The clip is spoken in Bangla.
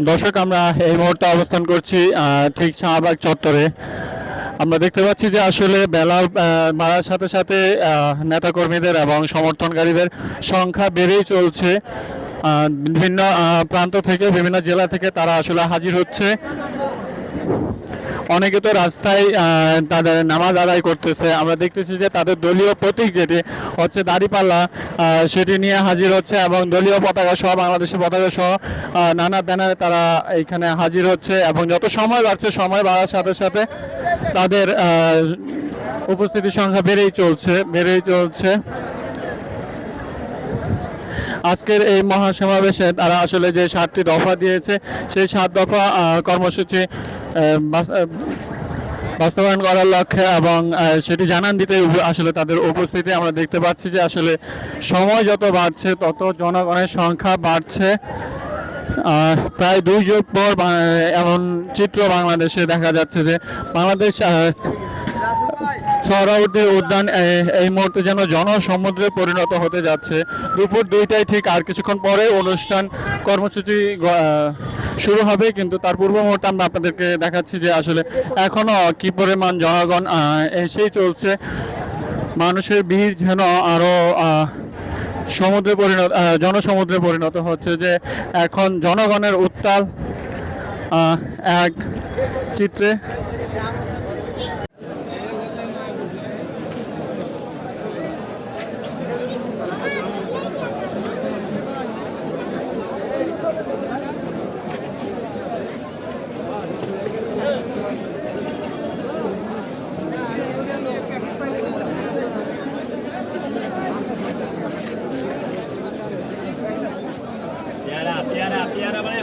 দর্শক, আমরা এই মুহূর্তে অবস্থান করছি ঠিক শাহবাগ চত্বরে। আমরা দেখতে পাচ্ছি যে আসলে বেলা মারার সাথে সাথে নেতাকর্মীদের এবং সমর্থনকারীদের সংখ্যা বেড়েই চলছে। বিভিন্ন প্রান্ত থেকে, বিভিন্ন জেলা থেকে তারা আসলে হাজির হচ্ছে। অনেকে তো রাস্তায় তাদের নামাজ আদায় করতেছে। আমরা দেখতেছি যে তাদের দলীয় প্রতীক যেটি হচ্ছে দাড়িপাল্লা সেটি নিয়ে হাজির হচ্ছে এবং দলীয় পতাকা সহ, বাংলাদেশের পতাকা সহ নানা ব্যানারে তারা এখানে হাজির হচ্ছে এবং যত সময় বাড়ছে, সময় বাড়ার সাথে সাথে তাদের উপস্থিতির সংখ্যা বেড়েই চলছে বেড়েই চলছে। আজকের এই মহাসমাবেশে তারা আসলে যে সাতটি দফা দিয়েছে, সেই সাত দফা কর্মসূচি বাস্তবায়ন করার লক্ষ্যে এবং সেটি জানান দিতে আসলে তাদের উপস্থিতি আমরা দেখতে পাচ্ছি যে আসলে সময় যত বাড়ছে তত জনগণের সংখ্যা বাড়ছে। প্রায় দুই যুগ পর এমন চিত্র বাংলাদেশে দেখা যাচ্ছে যে বাংলাদেশ আহ, উদ্যান এই মুহূর্তে যেন জনসমুদ্রে পরিণত হতে যাচ্ছে। দুপুর দুইটায় ঠিক আর কিছুক্ষণ পরে অনুষ্ঠান কর্মসূচি শুরু হবে, কিন্তু তার পূর্ব মুহূর্তে আমরা আপনাদেরকে দেখাচ্ছি যে আসলে এখনও কি পরিমাণ জনগণ এসেই চলছে। মানুষের ভিড় যেন আরও সমুদ্রে পরিণত জনসমুদ্রে পরিণত হচ্ছে যে এখন জনগণের উত্তাল এক চিত্রে পেয়ারা পেয়ারা মানে